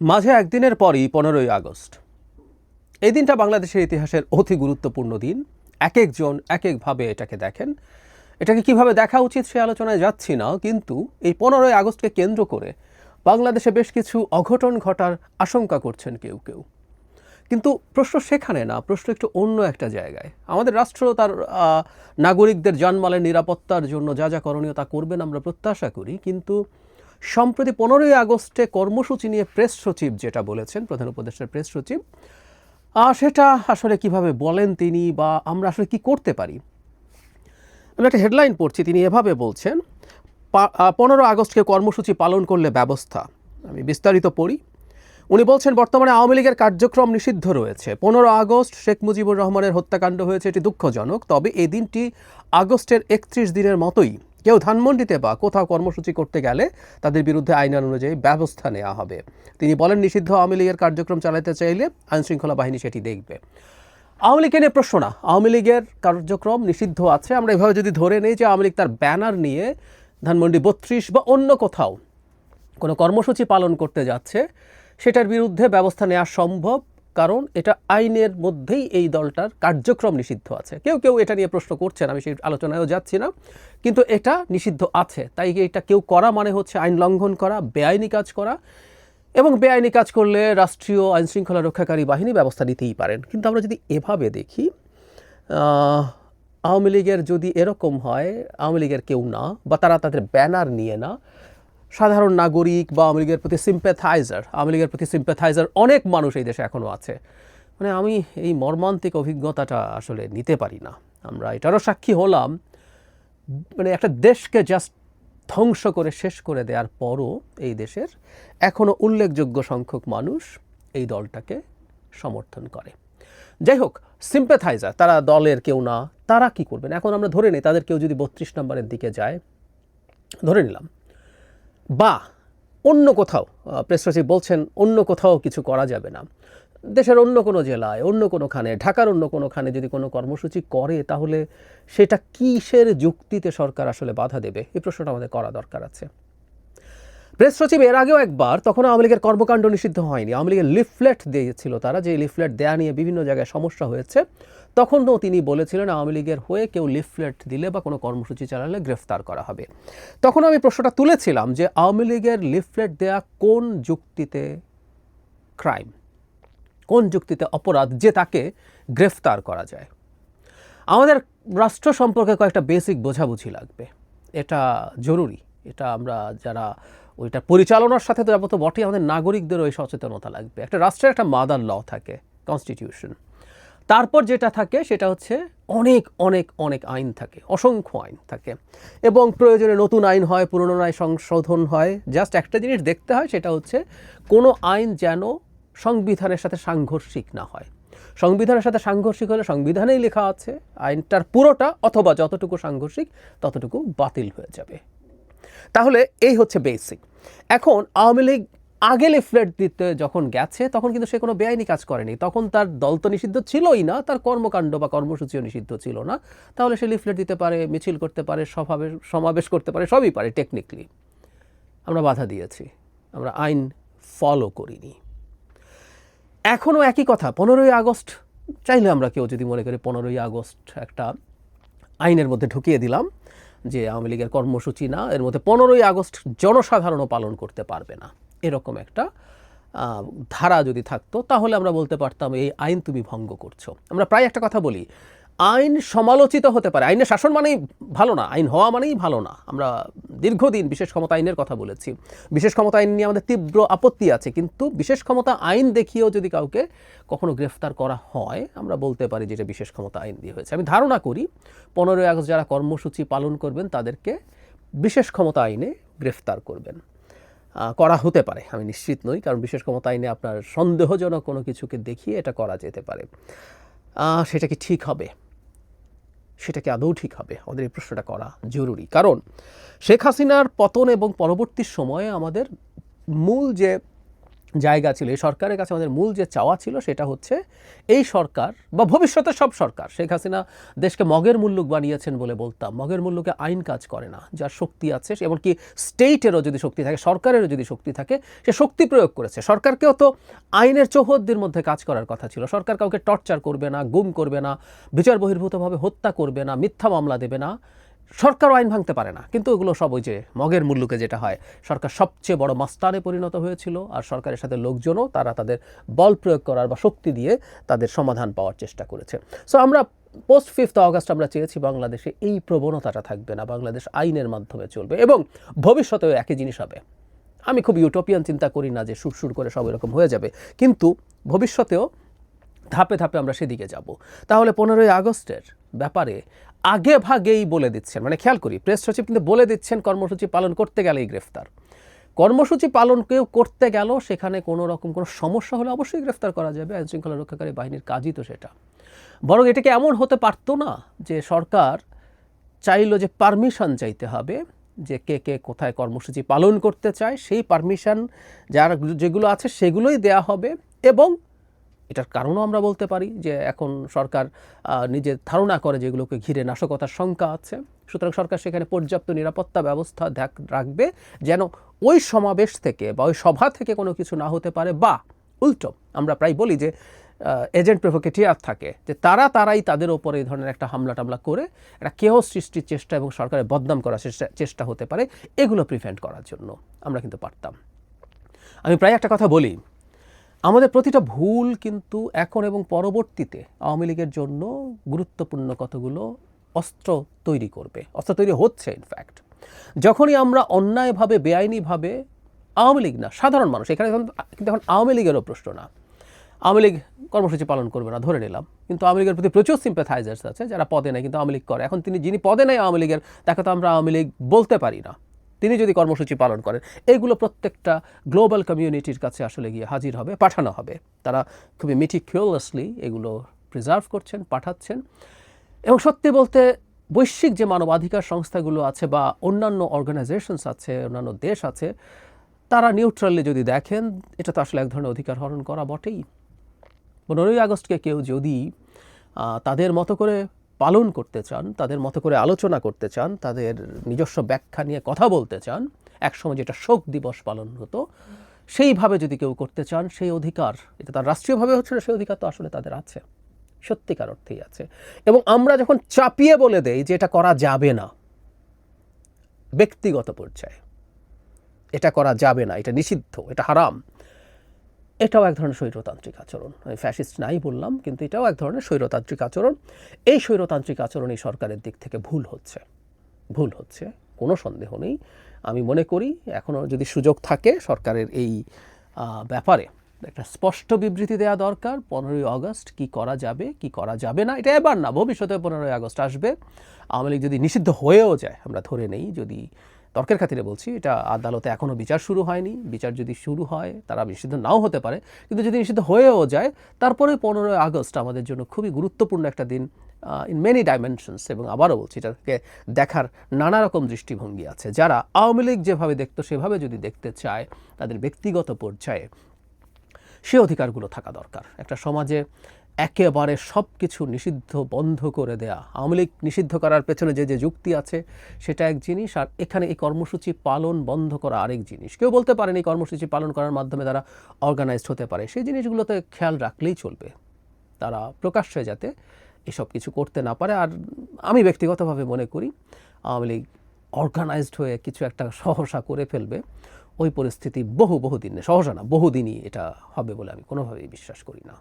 মাঝে একদিনের পরই পনেরোই আগস্ট। এই দিনটা বাংলাদেশের ইতিহাসের অতি গুরুত্বপূর্ণ দিন। এক একজন এক একভাবে এটাকে দেখেন। এটাকে কীভাবে দেখা উচিত সে আলোচনায় যাচ্ছি না, কিন্তু এই পনেরোই আগস্টকে কেন্দ্র করে বাংলাদেশে বেশ কিছু অঘটন ঘটার আশঙ্কা করছেন কেউ কেউ। কিন্তু প্রশ্ন সেখানে না, প্রশ্ন একটু অন্য একটা জায়গায়। আমাদের রাষ্ট্র তার নাগরিকদের জানমালের নিরাপত্তার জন্য যা যা করণীয় তা করবেন আমরা প্রত্যাশা করি, কিন্তু সম্প্রতি পনেরোই আগস্টে কর্মসূচি নিয়ে প্রেস সচিব যেটা বলেছেন, প্রধান উপদেষ্টার প্রেস সচিব সেটা আসলে কীভাবে বলেন তিনি বা আমরা আসলে কি করতে পারি? আমি একটা হেডলাইন পড়ছি, তিনি এভাবে বলছেন পনেরো আগস্টকে কর্মসূচি পালন করলে ব্যবস্থা। আমি বিস্তারিত পড়ি। উনি বলছেন, বর্তমানে আওয়ামী লীগের কার্যক্রম নিষিদ্ধ রয়েছে। পনেরো আগস্ট শেখ মুজিবুর রহমানের হত্যাকাণ্ড হয়েছে, এটি দুঃখজনক, তবে এই দিনটি আগস্টের একত্রিশ দিনের মতোই। কেউ ধানমন্ডিতে বা কোথাও কর্মসূচি করতে গেলে তাদের বিরুদ্ধে আইন অনুযায়ী ব্যবস্থা নেওয়া হবে। তিনি বলেন, নিষিদ্ধ আওয়ামী লীগের কার্যক্রম চালাতে চাইলে আইনশৃঙ্খলা বাহিনী সেটি দেখবে। আওয়ামী লীগের নিয়ে প্রশ্ন না, আওয়ামী লীগের কার্যক্রম নিষিদ্ধ আছে। আমরা এভাবে যদি ধরে নেই যে আওয়ামী লীগ তার ব্যানার নিয়ে ধানমন্ডি বত্রিশ বা অন্য কোথাও কোনো কর্মসূচি পালন করতে যাচ্ছে, সেটার বিরুদ্ধে ব্যবস্থা নেওয়া সম্ভব, কারণ এটা আইনের মধ্যেই এই দলটার কার্যক্রম নিষিদ্ধ আছে। কেউ কেউ এটা নিয়ে প্রশ্ন করছেন, আমি সেই আলোচনায়ও যাচ্ছি না। কিন্তু এটা নিষিদ্ধ আছে। তাই এটা কেউ করা মানে হচ্ছে আইন লঙ্ঘন করা, বেআইনি কাজ করা এবং বেআইনি কাজ করলে রাষ্ট্রীয় আইন শৃঙ্খলা রক্ষাকারী বাহিনী ব্যবস্থা নিতেই পারেন। কিন্তু আমরা যদি এভাবে দেখি আওয়ামী লীগের যদি এরকম হয়, আওয়ামী লীগের কেউ না বা তারা তাদের ব্যানার নিয়ে না, সাধারণ নাগরিক বা আওয়ামী লীগের প্রতি সিম্প্যাথাইজার আওয়ামী লীগের প্রতি সিম্প্যাথাইজার অনেক মানুষ এই দেশে এখনও আছে। মানে আমি এই মর্মান্তিক অভিজ্ঞতাটা আসলে নিতে পারি না। আমরা এটারও সাক্ষী হলাম। মানে একটা দেশকে জাস্ট ধ্বংস করে শেষ করে দেওয়ার পরও এই দেশের এখনও উল্লেখযোগ্য সংখ্যক মানুষ এই দলটাকে সমর্থন করে। যাই হোক সিম্প্যাথাইজার তারা দলের কেউ না, তারা কি করবেন? এখন আমরা ধরে নিই, তাদের কেউ যদি বত্রিশ নম্বরের দিকে যায়, ধরে নিলাম। বা অন্য কোথাও প্রেস সচিব বলছেন, অন্য কোথাও কিছু করা যাবে না। দেশের অন্য কোনো জেলায়, অন্য কোনোখানে, ঢাকার অন্য কোনোখানে যদি কোনো কর্মসূচি করে, তাহলে সেটা কিসের যুক্তিতে সরকার আসলে বাধা দেবে? এই প্রশ্নটা আমাদের করা দরকার আছে। প্রেস সচিব এর আগেও একবার তখন আওয়ামী লীগের কর্মকাণ্ড নিষিদ্ধ হয়নি। আওয়ামী লীগের লিফলেট দিয়েছিল তারা, যে লিফলেট দেয়া নিয়ে বিভিন্ন জায়গায় সমস্যা হয়েছে। তখনও তিনি বলেছিলেন, আওয়ামী লীগের হয়ে কেউ লিফলেট দিলে বা কোনো কর্মসূচি চালালে গ্রেফতার করা হবে। তখন আমি প্রশ্নটা তুলেছিলাম যে, আওয়ামী লীগের লিফলেট দেয়া কোন যুক্তিতে ক্রাইম কোন যুক্তিতে অপরাধ যে তাকে গ্রেফতার করা যায়। আমাদের রাষ্ট্র সম্পর্কে কয়েকটা বেসিক বোঝাবুঝি লাগবে। এটা জরুরি। এটা আমরা যারা ওইটা পরিচালনার সাথে তো যাব তো বটেই, আমাদের নাগরিকদেরও এই সচেতনতা লাগবে। একটা রাষ্ট্রের একটা মাদার ল থাকে কনস্টিটিউশন তারপর যেটা থাকে সেটা হচ্ছে অনেক অনেক অনেক আইন থাকে, অসংখ্য আইন থাকে। এবং প্রয়োজনে নতুন আইন হয়, পুরনো আইন সংশোধন হয়। জাস্ট একটা জিনিস দেখতে হয়, সেটা হচ্ছে কোনো আইন যেন সংবিধানের সাথে সাংঘর্ষিক না হয়। সংবিধানের সাথে সাংঘর্ষিক হলে সংবিধানেই লেখা আছে, আইনটার পুরোটা অথবা যতটুকু সাংঘর্ষিক, ততটুকু বাতিল হয়ে যাবে। তাহলে এই হচ্ছে বেসিক এখন আওয়ামী লীগ আগে লিফলেট দিতে যখন গেছে, তখন কিন্তু সে কোনো বেআইনি কাজ করেনি। তখন তার দল তো নিষিদ্ধ ছিলই না, তার কর্মকাণ্ড বা কর্মসূচিও নিষিদ্ধ ছিল না। তাহলে সে লিফলেট দিতে পারে, মিছিল করতে পারে সমাবেশ সমাবেশ করতে পারে, সবই পারে টেকনিক্যালি আমরা বাধা দিয়েছি, আমরা আইন ফলো করিনি। এখনও একই কথা, পনেরোই আগস্ট, চাইলে আমরা কেউ যদি মনে করি পনেরোই আগস্ট একটা আইনের মধ্যে ঢুকিয়ে দিলাম যে আওয়ামী লীগের কর্মসূচি না, এর মধ্যে পনেরোই আগস্ট জনসাধারণও পালন করতে পারবে না। এরকম একটা ধারা যদি থাকতো, তাহলে আমরা বলতে পারতাম এই আইন তুমি ভঙ্গ করছ। আমরা প্রায় একটা কথা বলি আইন সমালোচিত হতে পারে। আইনের শাসন মানেই ভালো না, আইন হওয়া মানেই ভালো না। আমরা দীর্ঘদিন বিশেষ ক্ষমতা আইনের কথা বলেছি। বিশেষ ক্ষমতা আইন নিয়ে আমাদের তীব্র আপত্তি আছে, কিন্তু বিশেষ ক্ষমতা আইন দেখিয়েও যদি কাউকে কখনো গ্রেফতার করা হয়, আমরা বলতে পারি যেটা বিশেষ ক্ষমতা আইন দিয়ে হয়েছে। আমি ধারণা করি পনেরোই আগস্ট যারা কর্মসূচি পালন করবেন, তাদেরকে বিশেষ ক্ষমতা আইনে গ্রেফতার করবেন। করা হতে পারে, আমি নিশ্চিত নই, কারণ বিশেষ ক্ষমতা আইনে আপনার সন্দেহজনক কোনো কিছুকে দেখিয়ে এটা করা যেতে পারে। সেটা কি ঠিক হবে? সেটা কি আদৌ ঠিক হবে? আমাদের এই প্রশ্নটা করা জরুরি। কারণ শেখ হাসিনার পতন এবং পরবর্তী সময়ে আমাদের মূল যে জায়গা ছিল। এই সরকারের কাছে আমাদের মূল যে চাওয়া ছিল সেটা হচ্ছে এই সরকার বা ভবিষ্যতে সব সরকার, শেখ হাসিনা দেশকে মগের মুল্লুক বানিয়েছেন বলে বলতাম। মগের মুল্লুকে আইন কাজ করে না, যার শক্তি আছে এমনকি স্টেটেরও যদি শক্তি থাকে, সরকারেরও যদি শক্তি থাকে, সে শক্তি প্রয়োগ করেছে। সরকারকেও তো আইনের চৌহদ্দির মধ্যে কাজ করার কথা ছিল। সরকার কাউকে টর্চার করবে না, গুম করবে না, বিচার বহির্ভূতভাবে হত্যা করবে না, মিথ্যা মামলা দেবে না। সরকারও আইন ভাঙতে পারে না। কিন্তু ওগুলো সব ওই যে মগের মূল্যকে যেটা হয়, সরকার সবচেয়ে বড় মাস্তানে পরিণত হয়েছিল আর সরকারের সাথে লোকজনও তারা তাদের বল প্রয়োগ করার বা শক্তি দিয়ে তাদের সমাধান পাওয়ার চেষ্টা করেছে। সো আমরা পোস্ট ফিফথ অগস্ট আমরা চেয়েছি বাংলাদেশে এই প্রবণতাটা থাকবে না, বাংলাদেশ আইনের মাধ্যমে চলবে এবং ভবিষ্যতেও একই জিনিস হবে। আমি খুব ইউটোপিয়ান চিন্তা করি না যে সুরসুর করে সব এরকম হয়ে যাবে, কিন্তু ভবিষ্যতেও ধাপে ধাপে আমরা সেদিকে যাব। তাহলে পনেরোই আগস্টের ব্যাপারে আগে ভাগেই বলে দিচ্ছেন। মানে খেয়াল করি, প্রেস সচিব কিন্তু বলে দিচ্ছেন কর্মসূচি পালন করতে গেলেই গ্রেফতার। কর্মসূচি পালন কেউ করতে গেল, সেখানে কোনো রকম কোনো সমস্যা হলে অবশ্যই গ্রেফতার করা যাবে। আইন শৃঙ্খলা রক্ষাকারী বাহিনীর কাজই তো সেটা। বরং এটাকে এমন হতে পারতো না যে সরকার চাইলো যে পারমিশন চাইতে হবে, যে কে কে কোথায় কর্মসূচি পালন করতে চায়, সেই পারমিশন যার যেগুলো আছে সেগুলোই দেয়া হবে এবং এটার কারণও আমরা বলতে পারি যে এখন সরকার নিজের ধারণা করে যেগুলোকে ঘিরে নাশকতার শঙ্কা আছে। সুতরাং সরকার সেখানে পর্যাপ্ত নিরাপত্তা ব্যবস্থা রাখবে যেন ওই সমাবেশ থেকে বা ওই সভা থেকে কোনো কিছু না হতে পারে বা উল্টো আমরা প্রায় বলি যে এজেন্ট প্রভোকেটিয়ার থাকে যে তারা তারাই তাদের ওপরে এই ধরনের একটা হামলা টামলা করে একটা কেহ সৃষ্টির চেষ্টা এবং সরকারের বদনাম করার চেষ্টা হতে পারে। এগুলো প্রিভেন্ট করার জন্য আমরা কিন্তু পারতাম। আমি প্রায় একটা কথা বলি। আমাদের প্রতিটা ভুল কিন্তু এখন এবং পরবর্তীতে আওয়ামী লীগের জন্য গুরুত্বপূর্ণ কতগুলো অস্ত্র তৈরি করবে। অস্ত্র তৈরি হচ্ছে ইনফ্যাক্ট যখনই আমরা অন্যায়ভাবে, বেআইনিভাবে, আওয়ামী লীগ না, সাধারণ মানুষ, এখানে কিন্তু এখন আওয়ামী লীগেরও প্রশ্ন না। আওয়ামী লীগ কর্মসূচি পালন করবে না, ধরে নিলাম। কিন্তু আওয়ামী লীগের প্রতি প্রচুর সিম্পাথাইজার্স আছে, যারা পদে নেয় কিন্তু আওয়ামী লীগ করে। এখন তিনি, যিনি পদে নেই আওয়ামী লীগের, তাকে তো আমরা আওয়ামী লীগ বলতে পারি না। তিনি যদি কর্মসূচি পালন করেন এইগুলো প্রত্যেকটা গ্লোবাল কমিউনিটির কাছে আসলে গিয়ে হাজির হবে, পাঠানো হবে। তারা খুবই মিটিকিউলাসলি এগুলো প্রিজার্ভ করছেন, পাঠাচ্ছেন। এবং সত্যি বলতে বৈশ্বিক যে মানবাধিকার সংস্থাগুলো আছে বা অন্যান্য অর্গানাইজেশনস আছে, অন্যান্য দেশ আছে, তারা নিউট্রালি যদি দেখেন, এটা তো আসলে এক ধরনের অধিকার হরণ করা বটেই। পনেরোই আগস্টকে কেউ যদি তাদের মতো করে পালন করতে চান, তাদের মতো করে আলোচনা করতে চান, তাদের নিজস্ব ব্যাখ্যা নিয়ে কথা বলতে চান, একসময় যেটা শোক দিবস পালন হতো, সেইভাবে যদি কেউ করতে চান, সেই অধিকার, এটা তার রাষ্ট্রীয়ভাবে হচ্ছে না, সেই অধিকার তো আসলে তাদের আছে, সত্যিকার অর্থেই আছে। এবং আমরা যখন চাপিয়ে বলে দেই যে এটা করা যাবে না, ব্যক্তিগত পর্যায়ে, এটা করা যাবে না, এটা নিষিদ্ধ, এটা হারাম এটাও এক ধরনের স্বৈরতান্ত্রিক আচরণ। আমি ফ্যাসিস্ট নাই বললাম, কিন্তু এটাও এক ধরনের স্বৈরতান্ত্রিক আচরণ। এই স্বৈরতান্ত্রিক আচরণ এই সরকারের দিক থেকে ভুল হচ্ছে। ভুল হচ্ছে, কোনো সন্দেহ নেই। আমি মনে করি এখনও যদি সুযোগ থাকে, সরকারের এই ব্যাপারে একটা স্পষ্ট বিবৃতি দেওয়া দরকার। পনেরোই আগস্ট কি করা যাবে, কি করা যাবে না, এটা এবার না, ভবিষ্যতে পনেরোই আগস্ট আসবে। আওয়ামী লীগ যদি নিষিদ্ধ হয়েও যায়, আমরা ধরে নেই, যদি তর্কের খাতিরে বলছি, এটা আদালতে এখনও বিচার শুরু হয়নি। বিচার যদি শুরু হয়, তারা নিষিদ্ধ নাও হতে পারে। কিন্তু যদি নিষিদ্ধ হয়েও যায়, তারপরে পনেরোই আগস্ট আমাদের জন্য খুবই গুরুত্বপূর্ণ একটা দিন ইন মেনি ডাইমেনশনস এবং আবারও বলছি, এটাকে দেখার নানা রকম দৃষ্টিভঙ্গি আছে। যারা আওয়ামী লীগ যেভাবে দেখতো, সেভাবে যদি দেখতে চায়, তাদের ব্যক্তিগত পর্যায়ে সে অধিকারগুলো থাকা দরকার। একটা সমাজে একেবারে সব কিছু নিষিদ্ধ, বন্ধ করে দেয়া। আওয়ামী লীগ নিষিদ্ধ করার পেছনে যে যে যুক্তি আছে, সেটা এক জিনিস, আর এখানে এই কর্মসূচি পালন বন্ধ করা আরেক জিনিস। কেউ বলতে পারেন এই কর্মসূচি পালন করার মাধ্যমে তারা অর্গানাইজড হতে পারে। সেই জিনিসগুলোতে খেয়াল রাখলেই চলবে। তারা প্রকাশ্যে যাতে এসব কিছু করতে না পারে। আর আমি ব্যক্তিগতভাবে মনে করি, আওয়ামী লীগ অর্গানাইজড হয়ে কিছু একটা সহসা করে ফেলবে, ওই পরিস্থিতি বহু বহু দিনে সহসা না, বহুদিনই এটা হবে বলে আমি কোনোভাবেই বিশ্বাস করি না।